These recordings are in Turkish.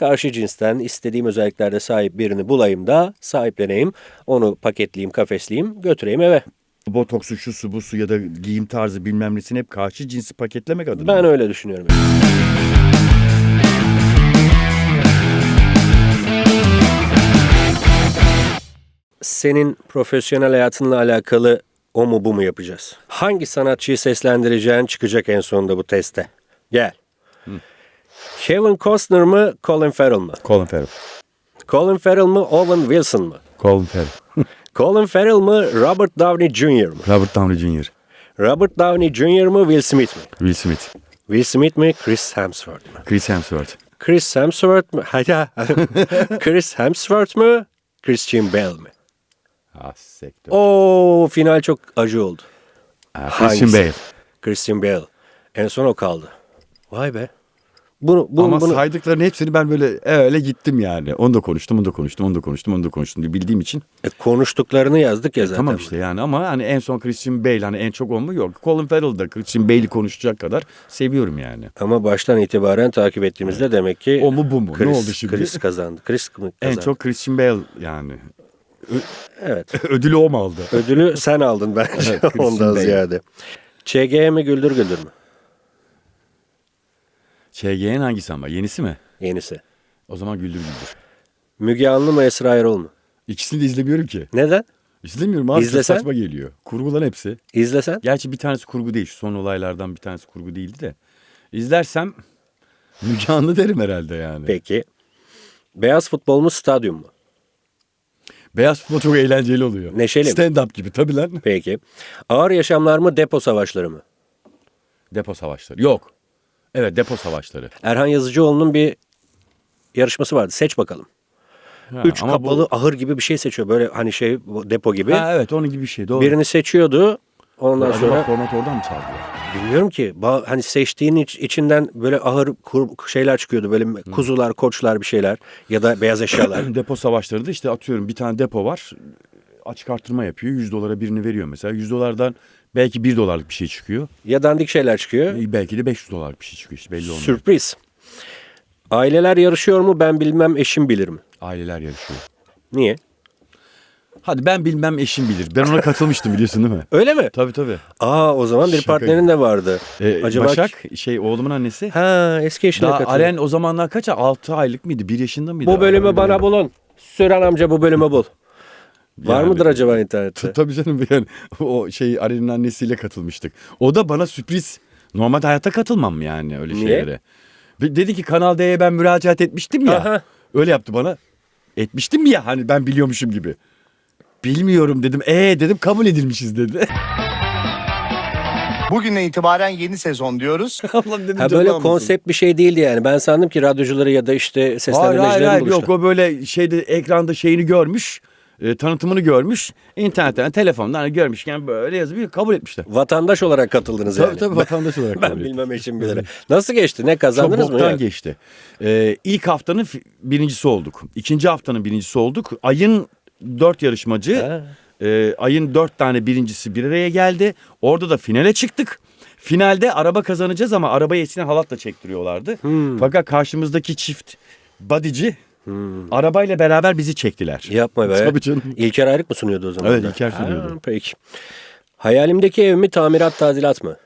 karşı cinsten istediğim özelliklerde sahip birini bulayım da sahipleneyim. Onu paketleyeyim, kafesleyeyim, götüreyim eve. Botoksu, şusu, busu ya da giyim tarzı bilmem nesini hep karşı cinsi paketlemek adına. Ben öyle düşünüyorum. Senin profesyonel hayatınla alakalı o mu bu mu yapacağız? Hangi sanatçıyı seslendireceğin çıkacak en sonunda bu teste? Gel. Kevin Costner mı, Colin Farrell mı? Colin Farrell. Colin Farrell mı, Owen Wilson mı? Colin Farrell. Colin Farrell mı, Robert Downey Jr. mı? Robert Downey Jr. Robert Downey Jr. mı, Will Smith mi? Will Smith. Will Smith mi, Chris Hemsworth mu? Chris Hemsworth. Chris Hemsworth mu? Hayda. Chris Hemsworth mu? Christian Bale mi? Ah sektör. Oo final çok acı oldu. Ah, Christian Hangisi? Bale. Christian Bale. En son o kaldı. Vay be. Bunu, bunu, Ama bunu... saydıkların hepsini ben böyle öyle gittim yani. Onu da konuştum, onu da konuştum, onu da konuştum, onu da konuştum diye bildiğim için. E, konuştuklarını yazdık ya zaten. Tamam işte yani ama hani en son Christian Bale hani en çok o mu yok. Colin Farrell da Christian Bale'i konuşacak kadar seviyorum yani. Ama baştan itibaren takip ettiğimizde demek ki O mu bu mu? Chris, ne oldu şimdi? Chris kazandı. Chris mi en kazandı? çok Christian Bale yani. Evet. Ödülü o mu aldı? Ödülü sen aldın bence Evet, ondan Bale. ziyade. ÇG mi Güldür Güldür mü? ÇG'nin hangisi ama? Yenisi mi? Yenisi. O zaman Güldür Güldür. Müge Anlı mı Esra Erol mu? İkisini de izlemiyorum ki. Neden? İzlemiyorum abi. İzlesen? saçma geliyor. Kurgulan hepsi. İzlesen. Gerçi bir tanesi kurgu değil. Şu son olaylardan bir tanesi kurgu değildi de. İzlersem Müge Anlı derim herhalde yani. Peki. Beyaz futbol mu stadyum mu? Beyaz futbol çok eğlenceli oluyor. Neşeli mi? Stand-up gibi tabii lan. Peki. Ağır yaşamlar mı depo savaşları mı? Depo savaşları. Yok. Evet depo savaşları. Erhan Yazıcıoğlu'nun bir yarışması vardı. Seç bakalım. Ha, Üç ama kapalı bu- ahır gibi bir şey seçiyor. Böyle hani şey depo gibi. Ha, evet onun gibi bir şey. Doğru. Birini seçiyordu. Ondan Acaba sonra format oradan mı çaldılar? bilmiyorum ki hani seçtiğin iç- içinden böyle ahır kur- şeyler çıkıyordu. Böyle kuzular, koçlar bir şeyler ya da beyaz eşyalar. depo savaşları da işte atıyorum bir tane depo var. Açık artırma yapıyor. 100 dolara birini veriyor mesela. 100 dolardan belki 1 dolarlık bir şey çıkıyor. ya dandik şeyler çıkıyor. E, Belki de 500 dolarlık bir şey çıkıyor işte belli olmuyor. Sürpriz. Aileler yarışıyor mu ben bilmem eşim bilir mi? Aileler yarışıyor. Niye? Hadi ben bilmem eşim bilir. Ben ona katılmıştım biliyorsun değil mi? Öyle mi? Tabii tabii. Aa o zaman bir Şaka partnerin de vardı. Ee, Acaba Başak şey oğlumun annesi. Ha eski eşine Daha katıldı. Aren o zamanlar kaç? 6 aylık mıydı? 1 yaşında mıydı? Bu bölümü Aren bana bulun. Süren amca bu bölümü bul. Var Yani- mıdır acaba internette? Tabii canım yani o şey Aren'in annesiyle katılmıştık. O da bana sürpriz. Normalde hayatta katılmam yani öyle Niye? şeylere. Dedi ki Kanal D'ye ben müracaat etmiştim ya. Aha. Öyle yaptı bana. Etmiştim ya hani ben biliyormuşum gibi. Bilmiyorum dedim. Ee dedim kabul edilmişiz dedi. Bugünden itibaren yeni sezon diyoruz. Allah'ım dedim Ha böyle konsept bir şey değildi yani. Ben sandım ki radyocuları ya da işte Hayır hayır seslendirmecileri hayır buluştu. yok o böyle şeyde ekranda şeyini görmüş. E, tanıtımını görmüş. internetten telefondan görmüşken böyle yazıp kabul etmişler. Vatandaş olarak katıldınız Tabii yani. tabii vatandaş olarak Ben kabul ettim. bilmem eşim bilir. Nasıl geçti? Ne kazandınız Çok mı? boktan ya? geçti. Ee, ilk haftanın fi- birincisi olduk. İkinci haftanın birincisi olduk. Ayın dört yarışmacı. Ha. e, ayın dört tane birincisi bir araya geldi. Orada da finale çıktık. Finalde araba kazanacağız ama arabayı eskiden halatla çektiriyorlardı. Hmm. Fakat karşımızdaki çift bodyci arabayla beraber bizi çektiler. Yapma be. Tabii canım. İlker Ayrık mı sunuyordu o zaman? Evet, da? İlker sunuyordu. Ha, peki. Hayalimdeki ev mi tamirat tadilat mı?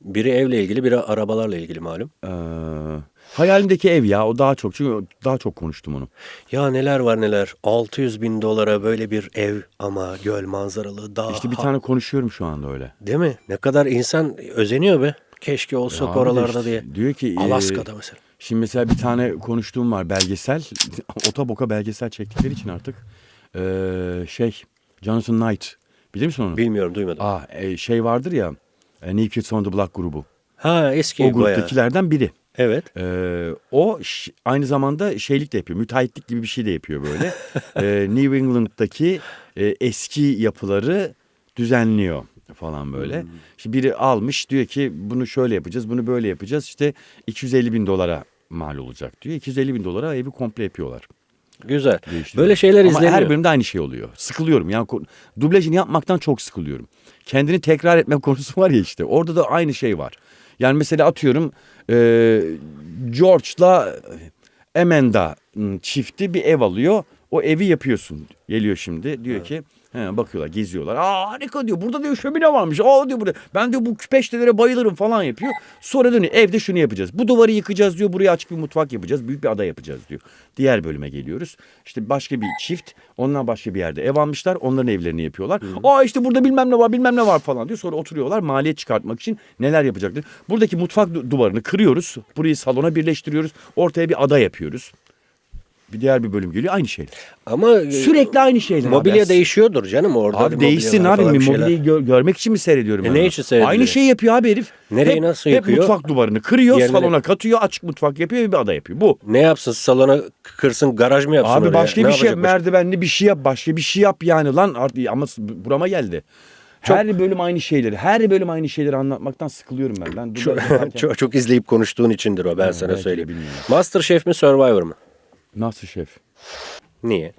Biri evle ilgili biri arabalarla ilgili malum. Ee, hayalimdeki ev ya o daha çok çünkü daha çok konuştum onu. Ya neler var neler. 600 bin dolara böyle bir ev ama göl manzaralı dağ. İşte bir tane konuşuyorum şu anda öyle. Değil mi? Ne kadar insan özeniyor be. Keşke olsak Abi de oralarda işte diye. Diyor ki e, Alaska'da mesela. Şimdi mesela bir tane konuştuğum var belgesel. Otoboka belgesel çektikleri için artık ee, şey Jonathan Knight. Bilir misin onu? Bilmiyorum duymadım. Aa, e, şey vardır ya e, New Kids on the Block grubu. Ha eski O bayağı. gruptakilerden biri. Evet. Ee, o aynı zamanda şeylik de yapıyor. Müteahhitlik gibi bir şey de yapıyor böyle. Ee, New England'daki e, eski yapıları düzenliyor falan böyle. Şimdi biri almış diyor ki bunu şöyle yapacağız, bunu böyle yapacağız. İşte 250 bin dolara mal olacak diyor. 250 bin dolara evi komple yapıyorlar. Güzel. Böyle şeyler Ama izleniyor. her bölümde aynı şey oluyor. Sıkılıyorum. Yani dublajını yapmaktan çok sıkılıyorum. Kendini tekrar etme konusu var ya işte. Orada da aynı şey var. Yani mesela atıyorum e, George'la Emenda ım, çifti bir ev alıyor. O evi yapıyorsun. Geliyor şimdi diyor ki he, bakıyorlar geziyorlar. Aa harika diyor burada diyor şömine varmış. Aa diyor burada ben diyor bu küpeştelere bayılırım falan yapıyor. Sonra dönüyor evde şunu yapacağız. Bu duvarı yıkacağız diyor buraya açık bir mutfak yapacağız. Büyük bir ada yapacağız diyor. Diğer bölüme geliyoruz. İşte başka bir çift onlar başka bir yerde ev almışlar. Onların evlerini yapıyorlar. Aa işte burada bilmem ne var bilmem ne var falan diyor. Sonra oturuyorlar maliyet çıkartmak için neler yapacaklar. Buradaki mutfak du- duvarını kırıyoruz. Burayı salona birleştiriyoruz. Ortaya bir ada yapıyoruz. Bir diğer bir bölüm geliyor aynı şeyler. Ama e, Sürekli aynı şeyler. mobilya abi. değişiyordur canım orada. Abi değişsin abi. şeyler. Mobilyayı gör- görmek için mi seyrediyorum? E ne için seyrediyor? Aynı şeyi yapıyor abi herif. Nereyi hep, nasıl hep yapıyor? mutfak duvarını kırıyor, Yerine- salona katıyor, açık mutfak yapıyor bir ada yapıyor. Bu. Ne yapsın salona kırsın garaj mı yapsın Abi oraya? başka Ne bir şey yap, merdivenli bir şey yap, başka bir şey yap yani lan artık ama burama geldi. Her bölüm aynı şeyleri, her bölüm aynı şeyleri anlatmaktan sıkılıyorum ben. Ben Çok, çok, çok izleyip konuştuğun içindir o ben Ha, sana söyleyeyim. bilmiyorum. Masterchef mi Survivor mu? Nasıl şef? Niye?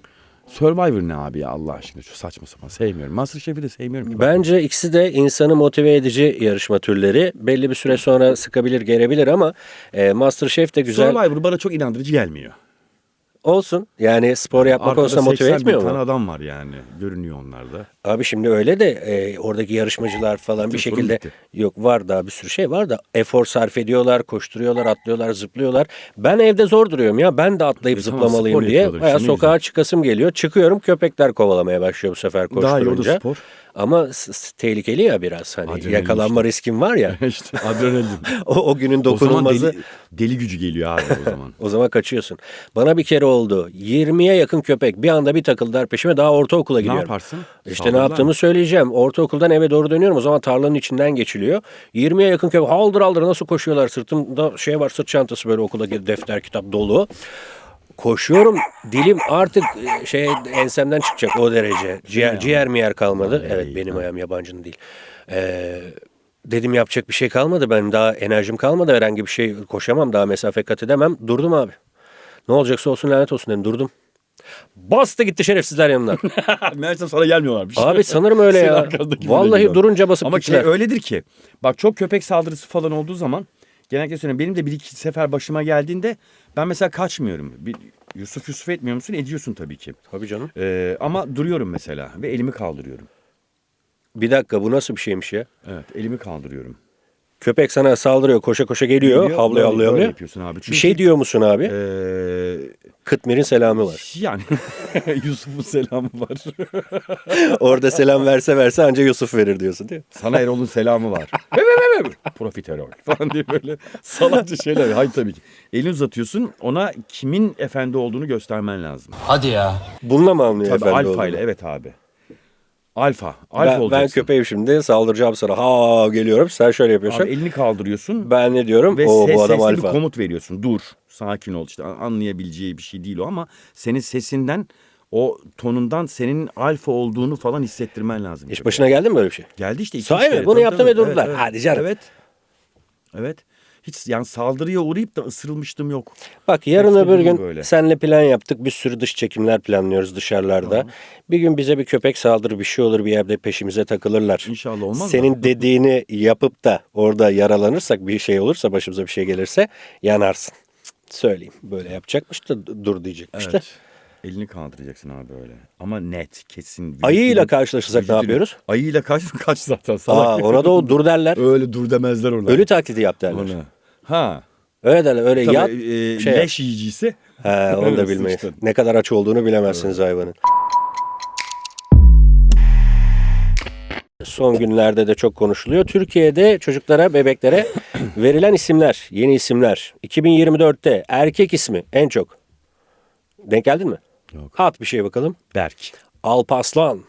Survivor ne abi ya Allah aşkına şu saçma sapan sevmiyorum. Masterchef'i de sevmiyorum ki. Bence ikisi de insanı motive edici yarışma türleri. Belli bir süre sonra sıkabilir, gerebilir ama e, Masterchef de güzel Survivor bana çok inandırıcı gelmiyor. Olsun. Yani spor yapmak Arkada olsa motive 80 bin etmiyor tane mu? adam var yani. Görünüyor onlarda. Abi şimdi öyle de e, oradaki yarışmacılar falan bir sorun şekilde bitti. yok var daha bir sürü şey var da efor sarf ediyorlar, koşturuyorlar, atlıyorlar, zıplıyorlar. Ben evde zor duruyorum ya. Ben de atlayıp E, tamam, zıplamalıyım spor diye. işte, ne sokağa çıkasım geliyor. Çıkıyorum köpekler kovalamaya başlıyor bu sefer Daha iyi koşturunca. spor. Ama tehlikeli ya biraz hani Adrenalin yakalanma işte. riskin var ya. işte adrenalin. o, o günün o zaman dokunulmazı. deli, deli gücü geliyor abi o zaman. O zaman kaçıyorsun. Bana bir kere oldu. 20'ye yakın köpek bir anda bir takıldılar peşime daha ortaokula gidiyorum. yaparsın? İşte Saldırırlar ne yaptığımı mı? söyleyeceğim. Ortaokuldan eve doğru dönüyorum. O zaman tarlanın içinden geçiliyor. 20'ye yakın köpek haldır haldır nasıl koşuyorlar. Sırtımda şey var sırt çantası böyle okula defter kitap dolu. Koşuyorum dilim artık e, şey ensemden çıkacak o derece. Ciğer, ciğer mi yer kalmadı. Evet benim ayağım yabancının değil. Ee, dedim yapacak bir şey kalmadı. Ben daha enerjim kalmadı. Herhangi bir şey koşamam. Daha mesafe kat edemem. Durdum abi. Ne olacaksa olsun lanet olsun dedim. Durdum. Bastı gitti şerefsizler yanımdan. Meğerse sana gelmiyorlarmış. Abi sanırım öyle Senin ya. arkandaki Vallahi geliyor. durunca basıp Ama gittiler. şey öyledir ki. Bak çok köpek saldırısı falan olduğu zaman genellikle söylüyorum benim de bir iki sefer başıma geldiğinde ben mesela kaçmıyorum. Bir, Yusuf Yusuf etmiyor musun? Ediyorsun tabii ki. Tabii canım. Ee, ama duruyorum mesela ve elimi kaldırıyorum. Bir dakika bu nasıl bir şeymiş ya? Evet elimi kaldırıyorum. Köpek sana saldırıyor koşa koşa geliyor. Havlıyor havlıyor havlıyor. yapıyorsun abi. Bir şey diyor musun abi? Ee, Kıtmir'in selamı var. yani Yusuf'un selamı var. Orada selam verse verse anca Yusuf verir diyorsun değil mi? Sana Erol'un selamı var. Profiterol falan diye böyle salakça şeyler. Hayır tabii ki. Elini uzatıyorsun ona kimin efendi olduğunu göstermen lazım. Hadi ya. Bununla mı anlıyor Tabii efendi alfa olduğunu? ile evet abi. Alfa. Alfa Ben, ben köpeğim şimdi saldıracağım sana. Ha geliyorum sen şöyle yapıyorsun. Abi elini kaldırıyorsun ben ne diyorum? ve o ses, bu adam sesli bir alfa. komut veriyorsun. Dur, sakin ol işte anlayabileceği bir şey değil o ama senin sesinden o tonundan senin alfa olduğunu falan hissettirmen lazım. Hiç köpeğe. başına geldi mi böyle bir şey? Geldi işte. Sahi mi? Bunu Tabii, yaptım tabii. ve durdular. Hadi canım. Evet. Evet. Hiç yani saldırıya uğrayıp da ısırılmıştım yok. Bak yarın öbür gün böyle. senle plan yaptık. Bir sürü dış çekimler planlıyoruz dışarılarda. Bir gün bize bir köpek saldırır bir şey olur bir yerde peşimize takılırlar. İnşallah olmaz Senin da. dediğini yapıp da orada yaralanırsak bir şey olursa başımıza bir şey gelirse yanarsın. Söyleyeyim böyle yapacakmış da dur diyecekmiş de. Evet. Elini kaldıracaksın abi böyle. Ama net, kesin. Ayıyla karşılaşırsak ne yapıyoruz? Ayıyla kaç kaç zaten salak. Aa, ona da o dur derler. Öyle dur demezler ona. Ölü taklidi yap derler. Ona. Ha. Öyle derler öyle Tabii, yat. e, şey yap. leş yiyicisi. He, onu da Evet, bilmeyiz. sıçtın. Ne kadar aç olduğunu bilemezsiniz hayvanın. Son günlerde de çok konuşuluyor. Türkiye'de çocuklara, bebeklere verilen isimler, yeni isimler. 2024'te erkek ismi en çok. Denk geldin mi? Yok. At bir şey bakalım. Berk. Alpaslan.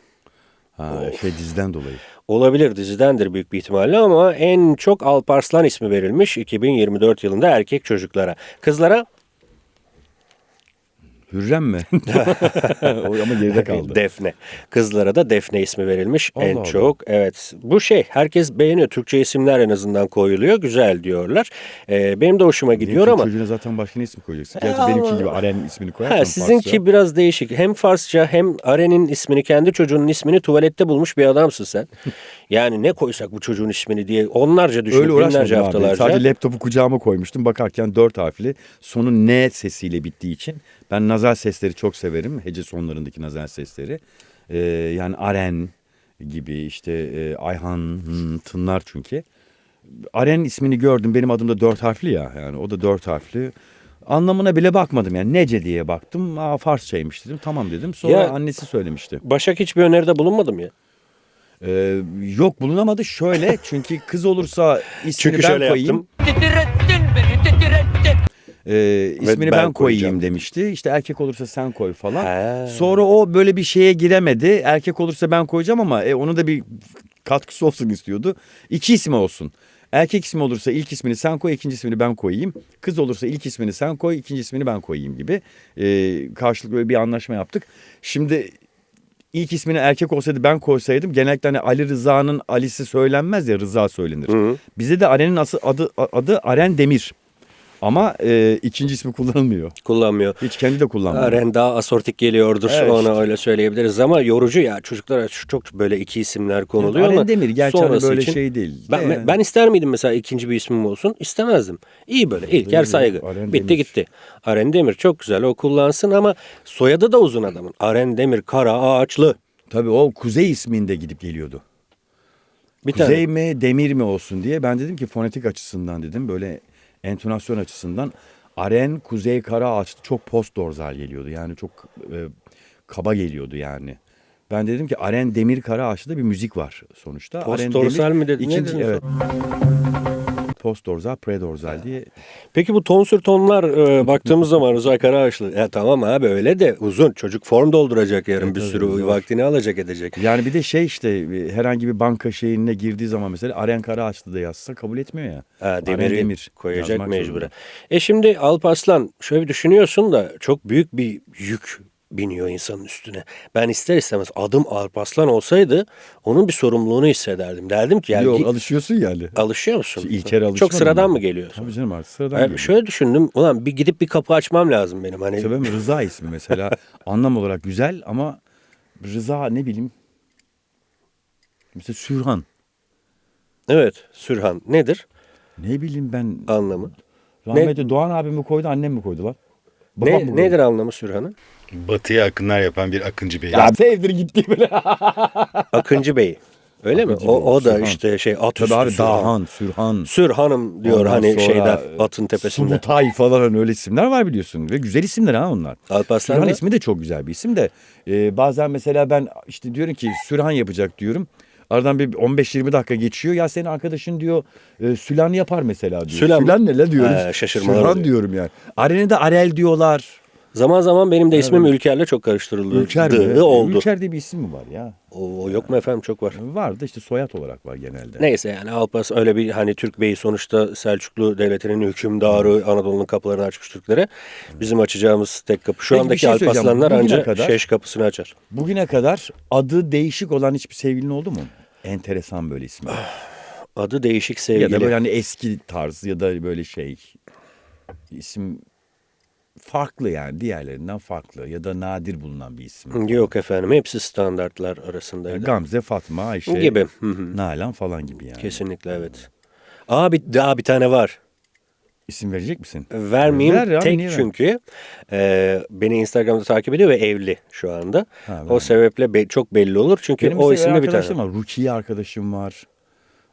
Ha, şey diziden dolayı. Olabilir dizidendir büyük bir ihtimalle ama en çok Alparslan ismi verilmiş 2024 yılında erkek çocuklara. Kızlara Hürrem mi? O ama geride kaldı. Defne. Kızlara da Defne ismi verilmiş en Allah Allah. çok. Evet. Bu şey herkes beğeniyor. Türkçe isimler en azından koyuluyor. Güzel diyorlar. Ee, benim de hoşuma gidiyor Benim ama Çocuğuna zaten başka ne isim koyacaksın? Gerçi Ya benimki ama- gibi Aren ismini koyarsan Ha, sizinki biraz değişik. Hem Farsça hem Aren'in ismini kendi çocuğunun ismini tuvalette bulmuş bir adamsın sen. Yani ne koysak bu çocuğun ismini diye onlarca düşünüp Öyle binlerce abi. haftalarca. Sadece laptopu kucağıma koymuştum. Bakarken dört harfli. Sonu N sesiyle bittiği için. Ben nazal sesleri çok severim. Hece sonlarındaki nazal sesleri. Ee, yani Aren gibi işte e, Ayhan tınlar çünkü. Aren ismini gördüm. Benim adım da dört harfli ya. Yani o da dört harfli. Anlamına bile bakmadım yani. Nece diye baktım. Aa Farsçaymış dedim. Tamam dedim. Sonra Ya- annesi söylemişti. Başak hiçbir öneride bulunmadım ya. Ee, yok bulunamadı şöyle. Çünkü kız olursa ismini Çünkü ben şöyle koyayım. yaptım. Ee, ismini ben ben, koyayım koyacağım. demişti. İşte erkek olursa sen koy falan. He. Sonra o böyle bir şeye giremedi. Erkek olursa ben koyacağım ama e, onun da bir katkısı olsun istiyordu. İki isim olsun. Erkek ismi olursa ilk ismini sen koy, ikinci ismini ben koyayım. Kız olursa ilk ismini sen koy, ikinci ismini ben koyayım gibi. Ee, karşılıklı böyle bir anlaşma yaptık. Şimdi ilk ismini erkek olsaydı ben koysaydım genellikle hani Ali Rıza'nın Ali'si söylenmez ya Rıza söylenir. Hı. Bize de Aren'in adı, adı Aren Demir. Ama e, ikinci ismi kullanılmıyor. Kullanmıyor. Hiç kendi de kullanmıyor. Aren daha asortik geliyordur Evet, ona işte. öyle söyleyebiliriz ama yorucu ya çocuklara çok böyle iki isimler konuluyor Aren ama Demir gerçi hani sonrası böyle için şey değil. Ben, Yani. ben ister miydim mesela ikinci bir ismim olsun? İstemezdim. İyi böyle ilk yer saygı. Aren Bitti Demir. gitti. Aren Demir çok güzel o kullansın ama soyadı da uzun adamın. Aren Demir Kara Ağaçlı. Tabii o Kuzey isminde gidip geliyordu. Bir Kuzey tane. mi Demir mi olsun diye ben dedim ki fonetik açısından dedim böyle entonasyon açısından Aren Kuzey Kara Ağaçlı çok post dorzal geliyordu. Yani çok e, kaba geliyordu yani. Ben dedim ki Aren Demir Kara Ağaçlı'da bir müzik var sonuçta. Post Aren dorsal Demir mi dedin? Ne ikinci- dedin evet. Post dorsal, predorsal diye. Peki bu tonsür tonlar e, baktığımız zaman Rıza Karaağaçlı. Ya tamam abi öyle de uzun. Çocuk form dolduracak yarın bir tabii, sürü zor. vaktini alacak edecek. Yani bir de şey işte bir- herhangi bir banka şeyine girdiği zaman mesela Aren Karaağaçlı da yazsa kabul etmiyor ya. Ha, Aren demiri Demir koyacak yazmak mecburen. zorunda. E şimdi Alparslan şöyle bir düşünüyorsun da çok büyük bir yük biniyor insanın üstüne. Ben ister istemez adım Alparslan olsaydı onun bir sorumluluğunu hissederdim. Derdim ki yani Yok alışıyorsun yani. alışıyor musun? Şu İlker Çok sıradan mı? mı geliyor? Tabii canım artık sıradan Yani geliyor. şöyle düşündüm. Ulan bir gidip bir kapı açmam lazım benim. Hani İşte benim Rıza ismi mesela anlam olarak güzel ama Rıza ne bileyim mesela Sürhan evet Sürhan nedir ne bileyim ben anlamı? rahmetli Doğan abim mi koydu annem mi koydu lan? Babam Ne, nedir anlamı Sürhan'ın? Batıya akınlar yapan bir akıncı bey. Ya sevdir gitti bile. Akıncı Bey. Öyle mi? Akıncı O, Bey, o da Sürhan. işte şey at üstü Sürhan. Dahan, Sürhan. Sürhanım diyor Ondan hani sonra, şeyler e, atın tepesinde. Subutay falan hani öyle isimler var biliyorsun. Ve güzel isimler ha onlar. Alparslan Sürhan da- ismi de çok güzel bir isim de. e, bazen mesela ben işte diyorum ki Sürhan yapacak diyorum. Aradan bir 15-20 dakika geçiyor. Ya senin arkadaşın diyor e, Sülan yapar mesela diyor. Sülan, mı? ne la diyoruz. He, şaşırmalar oluyor. diyorum yani. Aren'e de Arel diyorlar. Zaman zaman benim de ismim Ülker'le çok karıştırıldı. Ülker mi? Oldu. Ülker diye bir isim mi var ya? O, o yok mu efendim çok var. Vardı işte soyad olarak var genelde. Neyse yani Alparslan öyle bir hani Türk Bey sonuçta Selçuklu Devleti'nin hükümdarı Anadolu'nun kapılarını açmış Türklere. Bizim açacağımız tek kapı. Şu Peki andaki şey. Alparslanlar ancak kadar- şeş kapısını açar. Bugüne kadar adı değişik olan hiçbir sevgilin oldu mu? Enteresan böyle ismi. Adı değişik sevgili. Ya da böyle hani eski tarz ya da böyle şey isim farklı yani diğerlerinden farklı ya da nadir bulunan bir isim. Yok efendim hepsi standartlar arasındaydı. Gamze, Fatma, Ayşe, Gibi. Nalan falan gibi yani. Kesinlikle evet. Aa bir, daha bir tane var. İsim verecek misin? Vermeyeyim Ver ya, tek niye ver? çünkü e, beni Instagram'da takip ediyor ve evli şu anda. Ha, o sebeple be- çok belli olur çünkü Benim o isimde bir tane. var. Rukiye arkadaşım var.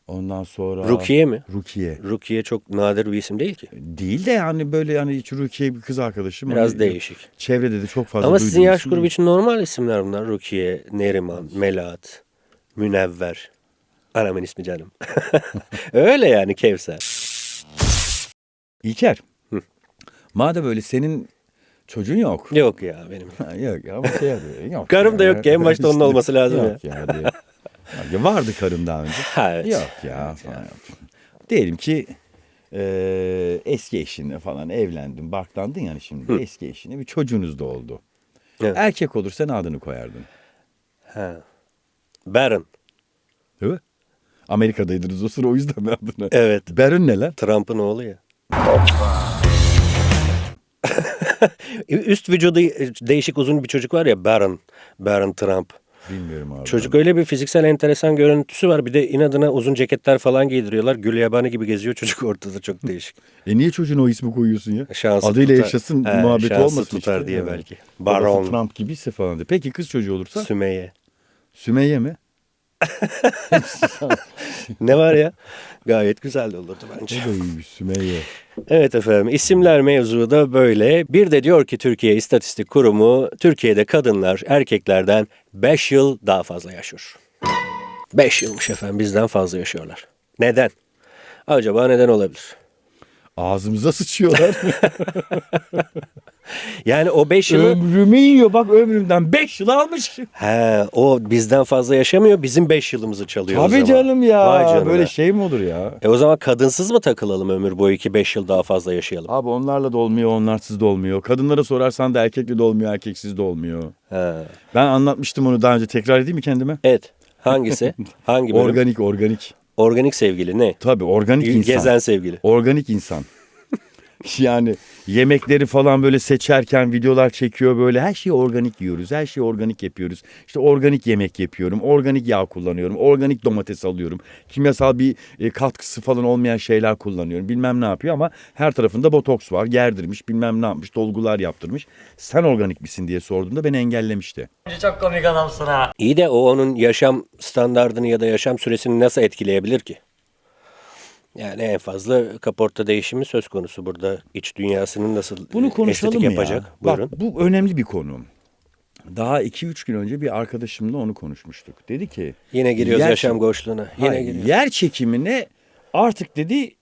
Ondan sonra... Rukiye mi? Rukiye. Rukiye çok nadir bir isim değil ki. Değil de yani böyle yani hiç Rukiye bir kız arkadaşım. Biraz Hani değişik. Çevrede de çok fazla Ama sizin yaş grubu için normal isimler bunlar. Rukiye, Neriman, Melahat, Münevver. Anamın ismi canım. Öyle yani Kevser. İlker. Madem öyle senin çocuğun yok. Yok ya benim. Yok ya ama şey yapıyor. Yok Karım da ya. yok ki, en başta onun olması lazım yok ya. diye. Ya vardı karım daha önce. Ha, evet. Yok ya. falan. Diyelim ki e, eski eşinle falan evlendin, barklandın yani şimdi. Eski eşine bir çocuğunuz da oldu. Evet. Erkek olursa ne adını koyardın? Ha. Baron. Değil mi? Amerika'daydınız o sıra o yüzden mi adını? Evet. Baron ne lan? Trump'ın oğlu ya. Üst vücudu değişik uzun bir çocuk var ya Baron. Baron Trump. Bilmiyorum abi. Çocuk öyle bir fiziksel enteresan görüntüsü var. Bir de inadına uzun ceketler falan giydiriyorlar. Gül yabani gibi geziyor çocuk ortada çok değişik. E niye çocuğuna o ismi koyuyorsun ya? Şansı Adıyla tutar. yaşasın He, muhabbeti şansı olmasın tutar işte. diye belki. Babası Baron. Trump gibiyse falan diye. Peki kız çocuğu olursa Sümeyye. Sümeyye mi? Ne var ya? Gayet güzel de olurdu bence. O da iyiymiş Sümeyye. Evet efendim isimler mevzu da böyle. Bir de diyor ki Türkiye İstatistik Kurumu Türkiye'de kadınlar erkeklerden 5 yıl daha fazla yaşıyor. 5 yılmış efendim bizden fazla yaşıyorlar. Neden? Acaba neden olabilir? Ağzımıza sıçıyorlar. Yani o 5 yılı... Ömrümü yiyor bak ömrümden 5 yıl almış. He, o bizden fazla yaşamıyor bizim 5 yılımızı çalıyor o Tabii zaman. canım ya. Vay canına. Böyle şey mi olur ya? E o zaman kadınsız mı takılalım ömür boyu ki 5 yıl daha fazla yaşayalım? Abi onlarla da olmuyor, onlarsız da olmuyor. Kadınlara sorarsan da erkekli de olmuyor, erkeksiz de olmuyor. He. Ben anlatmıştım onu daha önce. Tekrar edeyim mi kendime? Evet. Hangisi? Hangi bölüm? Organik, organik. Organik sevgili ne? Tabii organik insan. Gezen sevgili. Organik insan. yani yemekleri falan böyle seçerken videolar çekiyor böyle her şeyi organik yiyoruz. Her şeyi organik yapıyoruz. İşte organik yemek yapıyorum. Organik yağ kullanıyorum. Organik domates alıyorum. Kimyasal bir e, katkısı falan olmayan şeyler kullanıyorum. Bilmem ne yapıyor ama her tarafında botoks var. Gerdirmiş bilmem ne yapmış. Dolgular yaptırmış. Sen organik misin diye sorduğunda beni engellemişti. Çok komik adamsın ha. İyi de o onun yaşam standardını ya da yaşam süresini nasıl etkileyebilir ki? Yani en fazla kaporta değişimi söz konusu burada. İç dünyasının nasıl Bunu e, konuşalım estetik yapacak? ya? Buyurun. Bak bu önemli bir konu. Daha 2-3 gün önce bir arkadaşımla onu konuşmuştuk. Dedi ki Yine giriyoruz yer- yaşam koçluğuna. Yine Hayır, giriyoruz. yer çekimine artık dedi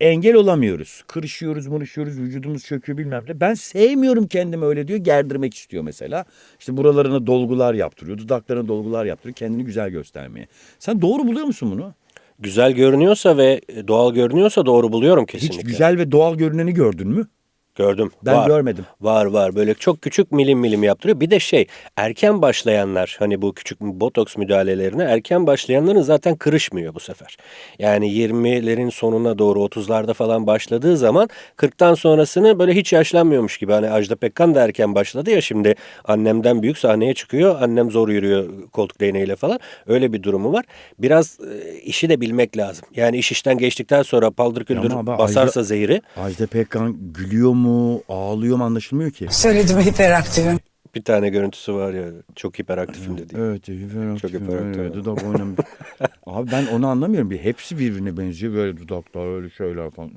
engel olamıyoruz. Kırışıyoruz, mırışıyoruz, vücudumuz çöküyor bilmem ne. Ben sevmiyorum kendimi öyle diyor. Gerdirmek istiyor mesela. İşte buralarına dolgular yaptırıyor, dudaklarına dolgular yaptırıyor. Kendini güzel göstermeye. Sen doğru buluyor musun bunu? Güzel görünüyorsa ve doğal görünüyorsa doğru buluyorum Hiç kesinlikle. güzel ve doğal görüneni gördün mü? Gördüm. Ben var. görmedim. Var var böyle çok küçük milim milim yaptırıyor. Bir de şey erken başlayanlar hani bu küçük botoks müdahalelerine erken başlayanların zaten kırışmıyor bu sefer. Yani 20'lerin sonuna doğru 30'larda falan başladığı zaman 40'tan sonrasını böyle hiç yaşlanmıyormuş gibi. Hani Ajda Pekkan da erken başladı ya şimdi annemden büyük sahneye çıkıyor. Annem zor yürüyor koltuk değneğiyle falan. Öyle bir durumu var. Biraz e, işi de bilmek lazım. Yani iş işten geçtikten sonra paldır küldür basarsa Ajda- zehri Ajda Pekkan gülüyor mu, ağlıyor mu anlaşılmıyor ki. Söyledim hiperaktifim. bir tane görüntüsü var ya çok hiperaktifim dedi. Evet, hiperaktif. Çok hiperaktif. Evet, dudak oynamış. Abi ben onu anlamıyorum. Bir hepsi birbirine benziyor. Böyle dudaklar, öyle şeyler falan.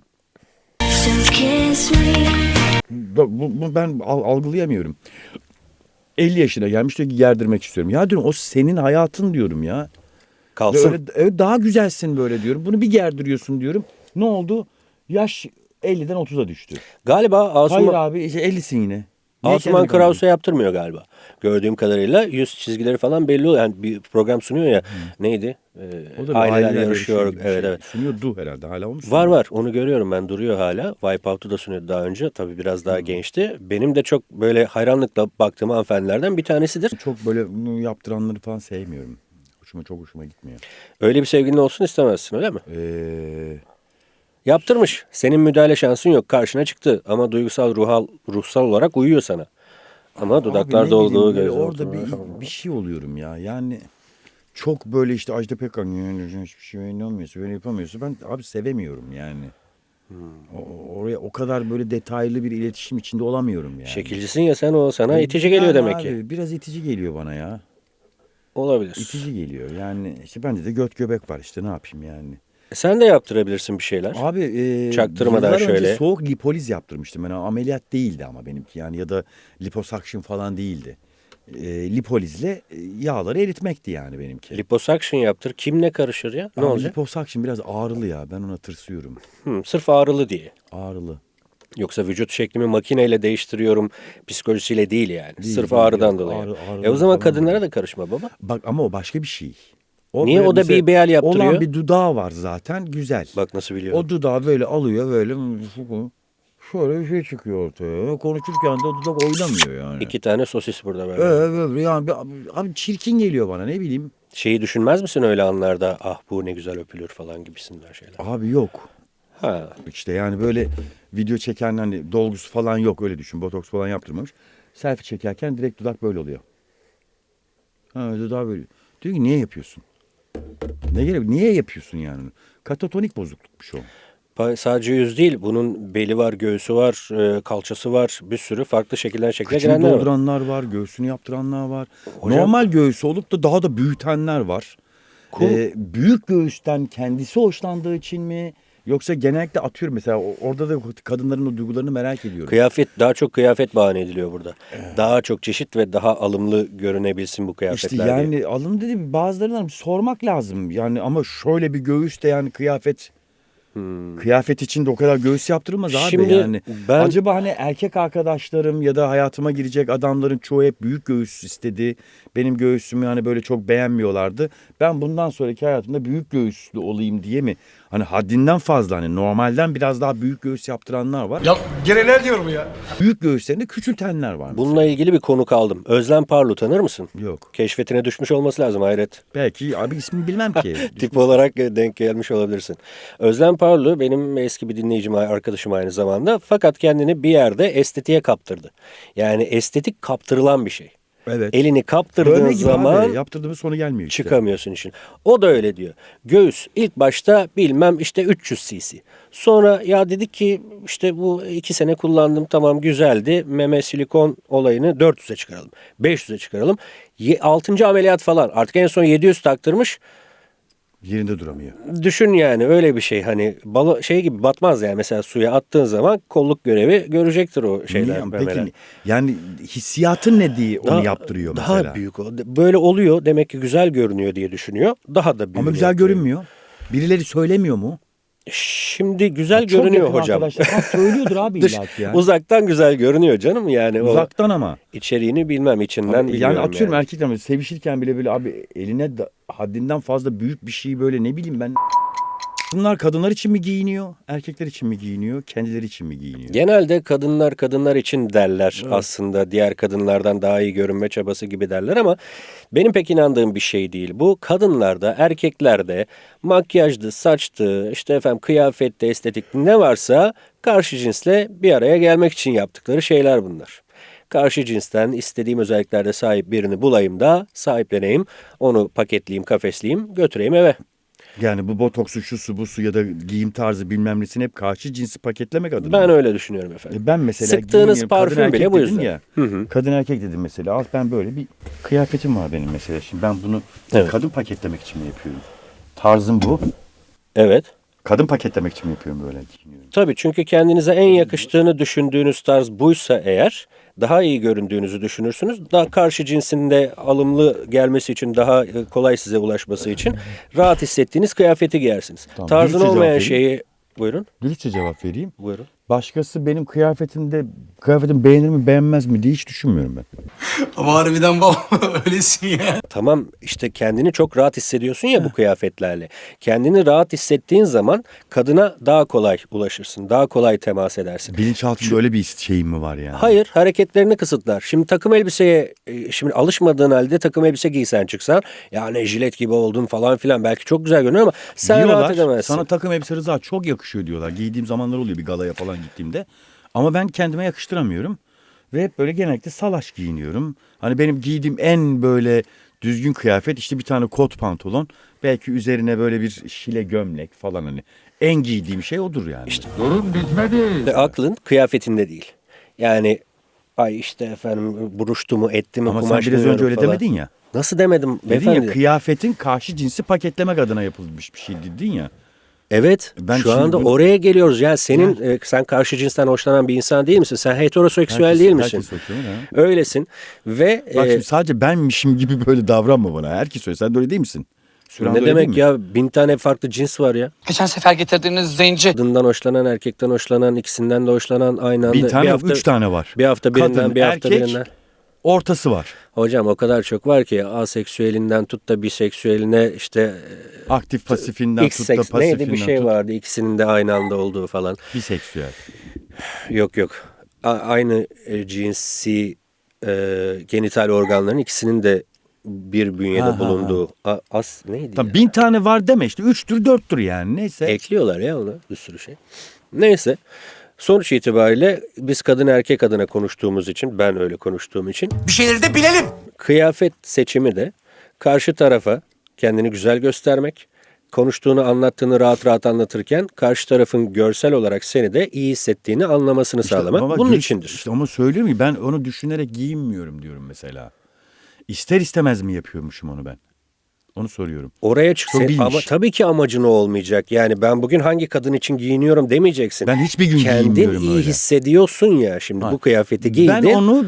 Bu, bu- bu ben al- algılayamıyorum. 50 yaşına gelmiş diyor ki gerdirmek istiyorum. Ya diyorum o senin hayatın diyorum ya. Kalsın. Öyle, evet, daha güzelsin böyle diyorum. Bunu bir gerdiriyorsun diyorum. Ne oldu? Yaş 50'den 30'a düştü. Galiba Hayır Asuman, abi işte 50'sin yine. Niye Asuman kendini yaptırmıyor galiba. Gördüğüm kadarıyla yüz çizgileri falan belli oluyor. Yani bir program sunuyor ya. Neydi? Ee? O da bir aileler, yarışıyor. gibi bir Evet şey. evet. Sunuyordu herhalde hala olmuş. Var var onu görüyorum ben duruyor hala. Wipeout'u da sunuyordu daha önce. Tabii biraz Hmm. daha gençti. Benim de çok böyle hayranlıkla baktığım hanımefendilerden bir tanesidir. Çok böyle bunu yaptıranları falan sevmiyorum. Hoşuma çok hoşuma gitmiyor. Öyle bir sevgilin olsun istemezsin öyle mi? Ee, Yaptırmış. Senin müdahale şansın yok. Karşına çıktı ama duygusal, ruhal, ruhsal olarak uyuyor sana. Ama dudaklarda olduğu göz orada bir, bir şey oluyorum ya. Yani çok böyle işte Ajda Pekkan yani hiçbir şey oynamıyorsa böyle yapamıyorsa ben abi sevemiyorum yani. Hmm. O- oraya o kadar böyle detaylı bir iletişim içinde olamıyorum yani. Şekilcisin ya sen o sana itici geliyor Yani demek abi, ki. Biraz itici geliyor bana ya. Olabilir. İtici geliyor. Yani işte bende de göt göbek var işte ne yapayım yani. Sen de yaptırabilirsin bir şeyler. Abi e, Çaktırmadan yıllar önce şöyle. soğuk lipoliz yaptırmıştım. Ben ameliyat değildi ama benimki yani ya da liposuction falan değildi. E, lipolizle e, yağları eritmekti yani benimki. Liposuction yaptır. Kim ne karışır ya? Ne olacak? Liposuction biraz ağrılı ya. Ben ona tırsıyorum. Hı, sırf ağrılı diye. Ağrılı. Yoksa vücut şeklimi makineyle değiştiriyorum psikolojisiyle değil yani. Değil, sırf değil. ağrıdan Yok, dolayı. ağrı- ağrıdan e o zaman falan kadınlara da karışma baba. Bak ama o başka bir şey. Niye? böyle O da mesela BBL yaptırıyor. Olan bir dudağı var zaten güzel. Bak nasıl biliyorum. O dudağı böyle alıyor böyle şöyle bir şey çıkıyor ortaya. Konuşurken de o dudak oynamıyor yani. İki tane sosis burada böyle. Evet, evet, yani bir- abi çirkin geliyor bana ne bileyim. Şeyi düşünmez misin öyle anlarda? Ah bu ne güzel öpülür falan gibisinden şeyler. Abi yok. Ha. İşte yani böyle video çeken hani dolgusu falan yok öyle düşün. Botoks falan yaptırmamış. Selfie çekerken direkt dudak böyle oluyor. Ha, daha böyle. Diyor ki niye yapıyorsun? Ne gerek? Niye yapıyorsun yani? Katatonik bozuklukmuş o. Sadece yüz değil. Bunun beli var, göğsü var, e, kalçası var. Bir sürü farklı şekilden şekle Kıçını girenler var. dolduranlar var, göğsünü yaptıranlar var. Hocam- Normal göğsü olup da daha da büyütenler var. Ee, büyük göğüsten kendisi hoşlandığı için mi? Yoksa genellikle atıyorum mesela orada da kadınların o duygularını merak ediyorum. Kıyafet daha çok kıyafet bahane ediliyor burada. Daha çok çeşit ve daha alımlı görünebilsin bu İşte kıyafetler yani diye. alım dedi bazılarından sormak lazım. Yani ama şöyle bir göğüs de yani kıyafet kıyafet için de o kadar göğüs yaptırılmaz Hmm. Şimdi abi yani. ben- Acaba hani erkek arkadaşlarım ya da hayatıma girecek adamların çoğu hep büyük göğüs istedi. Benim göğsümü hani böyle çok beğenmiyorlardı. Ben bundan sonraki hayatımda büyük göğüslü olayım diye mi? Hani haddinden fazla hani normalden biraz daha büyük göğüs yaptıranlar var. Ya gene ne diyor bu ya? Büyük göğüslerini küçültenler var. mesela. Bununla ilgili bir konu kaldım. Özlem Parlu tanır mısın? Yok. Keşfetine düşmüş olması lazım hayret. Belki abi ismini bilmem ki. Tip olarak denk gelmiş olabilirsin. Özlem Parlu benim eski bir dinleyicim, arkadaşım aynı zamanda. Fakat kendini bir yerde estetiğe kaptırdı. Yani estetik kaptırılan bir şey. Evet. Elini kaptırdığın Dövme gibi zaman abi. Yaptırdığımız sonu gelmiyor işte. çıkamıyorsun işin. O da öyle diyor. Göğüs ilk başta bilmem işte 300 cc. Sonra ya dedik ki işte bu iki sene kullandım tamam güzeldi. Meme silikon olayını 400'e çıkaralım. 500'e çıkaralım. 6. ameliyat falan artık en son 700 taktırmış. Yerinde duramıyor. Düşün yani öyle bir şey hani balo şey gibi batmaz yani mesela suya attığın zaman kolluk görevi görecektir o şeyler. Niye? Peki yani hissiyatın ne diye onu Daha- yaptırıyor daha mesela. büyük o. Böyle oluyor demek ki güzel görünüyor diye düşünüyor. Daha da büyük. Ama güzel görünmüyor. Birileri söylemiyor mu? Şimdi güzel Çok görünüyor hocam. Arkadaşlar söylüyordur abi Dış, ya. Uzaktan güzel görünüyor canım yani Uzaktan ama. o içeriğini bilmem içinden Abi, yani atıyorum yani. erkekler sevişirken bile böyle abi eline da, haddinden fazla büyük bir şey böyle ne bileyim ben. Bunlar kadınlar için mi giyiniyor? Erkekler için mi giyiniyor? Kendileri için mi giyiniyor? Genelde kadınlar kadınlar için derler aslında diğer kadınlardan daha iyi görünme çabası gibi derler ama benim pek inandığım bir şey değil. Bu kadınlarda erkeklerde makyajdı saçtı işte efendim kıyafette estetik ne varsa karşı cinsle bir araya gelmek için yaptıkları şeyler bunlar. Karşı cinsten istediğim özelliklerde sahip birini bulayım da sahipleneyim. Onu paketleyeyim, kafesleyeyim, götüreyim eve. Yani bu botoksu, şusu, busu ya da giyim tarzı bilmem nesini hep karşı cinsi paketlemek adına. Ben öyle düşünüyorum efendim. E Ben mesela Sıktığınız kadın parfüm bile erkek bu yüzden. Ya, Hı hı. Kadın erkek dedim mesela. Al ben böyle bir kıyafetim var benim mesela. Şimdi ben bunu Evet. kadın paketlemek için mi yapıyorum? Tarzım bu. Evet. Kadın paketlemek için mi yapıyorum böyle? Tabii çünkü kendinize en yakıştığını düşündüğünüz tarz buysa eğer daha iyi göründüğünüzü düşünürsünüz. Daha karşı cinsinde alımlı gelmesi için daha e, kolay size ulaşması için rahat hissettiğiniz kıyafeti giyersiniz. Tamam, Tarzın olmayan şeyi buyurun. Dürüstçe cevap vereyim. Buyurun. Başkası benim kıyafetimde kıyafetim beğenir mi beğenmez mi diye hiç düşünmüyorum ben. Ama harbiden baba öylesin ya. Tamam işte kendini çok rahat hissediyorsun ya bu kıyafetlerle. Kendini rahat hissettiğin zaman kadına daha kolay ulaşırsın. Daha kolay temas edersin. Bilinçaltında öyle bir şeyim mi var yani? Hayır hareketlerini kısıtlar. Şimdi takım elbiseye e, şimdi alışmadığın halde takım elbise giysen çıksan yani jilet gibi oldun falan filan belki çok güzel görünüyor ama sen Diyorlar, rahat edemezsin. Sana takım elbise Rıza çok yakışıyor diyorlar. Giydiğim zamanlar oluyor bir galaya falan gittiğimde. Ama ben kendime yakıştıramıyorum. Ve hep böyle genellikle salaş giyiniyorum. Hani benim giydiğim en böyle düzgün kıyafet işte bir tane kot pantolon. Belki üzerine böyle bir şile gömlek falan hani. En giydiğim şey odur yani. İşte Ve aklın kıyafetinde değil. Yani ay işte efendim buruştu mu etti mi Ama sen kumaş biraz önce öyle falan. demedin ya. Nasıl demedim Dedin beyefendi? ya kıyafetin karşı cinsi paketlemek adına yapılmış bir şey dedin ya. Evet. Ben şu anda bunu- oraya geliyoruz. Yani senin e, sen karşı cinsten hoşlanan bir insan değil misin? Sen heteroseksüel Herkes- değil misin? herkes. Öylesin ve Bak e, şimdi sadece benmişim gibi böyle davranma bana. Herkes öyle. Sen de öyle değil misin? Süren ne demek mi? ya bin tane farklı cins var ya. Geçen sefer getirdiğiniz zenci. Kadından hoşlanan, erkekten hoşlanan, ikisinden de hoşlanan aynı anda. Bir tane bir hafta, üç tane var. Bir hafta birinden, Kadın, bir hafta erkek, birinden. Ortası var. Hocam o kadar çok var ki aseksüelinden tut da biseksüeline işte Aktif pasifinden tut da pasifinden neydi bir şey tut. vardı ikisinin de aynı anda olduğu falan. Biseksüel. Yok yok. A- aynı e, cinsi e, genital organların ikisinin de bir bünyede Ha, ha, bulunduğu. A- as neydi? Tamam ya? bin tane var deme işte. Üçtür dörttür yani. Neyse. Ekliyorlar ya ona bir sürü şey. Neyse. Sonuç itibariyle biz kadın erkek adına konuştuğumuz için ben öyle konuştuğum için Bir şeyleri de bilelim. kıyafet seçimi de karşı tarafa kendini güzel göstermek, konuştuğunu, anlattığını rahat rahat anlatırken karşı tarafın görsel olarak seni de iyi hissettiğini anlamasını İşte sağlamak ama bunun dürüst- içindir. işte ama söylüyorum ki ben onu düşünerek giyinmiyorum diyorum mesela. İster istemez mi yapıyormuşum onu ben? Onu soruyorum. Oraya çık Çok sen- iyiymiş. ama tabii ki amacın o olmayacak. Yani ben bugün hangi kadın için giyiniyorum demeyeceksin. Ben hiçbir gün Kendin giyinmiyorum iyi öyle. hissediyorsun ya şimdi Ha. bu kıyafeti giydin. Ben onu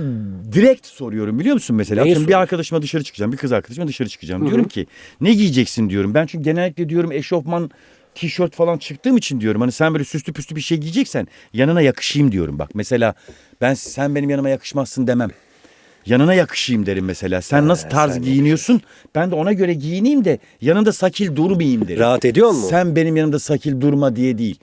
direkt soruyorum biliyor musun mesela? Neyi Atıyorum bir soruyorsun? arkadaşıma dışarı çıkacağım, bir kız arkadaşıma dışarı çıkacağım. Diyorum ki ne giyeceksin diyorum. Ben çünkü genellikle diyorum eşofman, tişört falan çıktığım için diyorum. Hani sen böyle süslü püslü bir şey giyeceksen yanına yakışayım diyorum. Bak mesela ben sen benim yanıma yakışmazsın demem. Yanına yakışayım derim mesela. Sen nasıl tarz giyiniyorsun? Ben de ona göre giyineyim de yanında sakil durmayayım derim. Rahat ediyor mu? Sen benim yanımda sakil durma diye değil.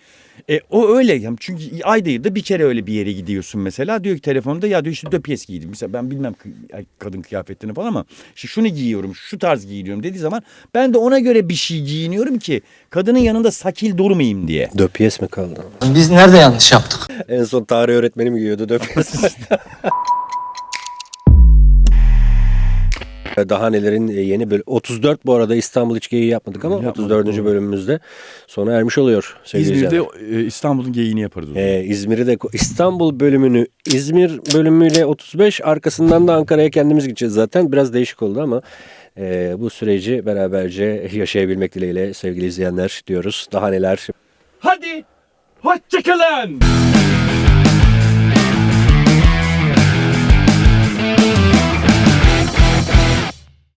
E, o öyle yani çünkü ayda yılda bir kere öyle bir yere gidiyorsun mesela diyor ki telefonda ya diyor işte döpiyes giydim. Mesela ben bilmem kı- kadın kıyafetlerini falan ama işte şunu giyiyorum şu tarz giyiniyorum dediği zaman ben de ona göre bir şey giyiniyorum ki kadının yanında sakil durmayayım diye. Döpiyes mi kaldı? Biz nerede yanlış yaptık? En son tarih öğretmenim giyiyordu döpiyes. Daha nelerin e, yeni bölüm. 34 bu arada İstanbul hiç geyiği yapmadık ama Yapmadık, 34. doğru. bölümümüzde sona ermiş oluyor sevgili İzmir'de izleyenler. e, İstanbul'un geyiğini yaparız. Ee, İzmir'i de İstanbul bölümünü İzmir bölümüyle 35 arkasından da Ankara'ya kendimiz gideceğiz zaten. Biraz değişik oldu ama e, bu süreci beraberce yaşayabilmek dileğiyle sevgili izleyenler diyoruz. Daha neler Hadi hoşçakalın.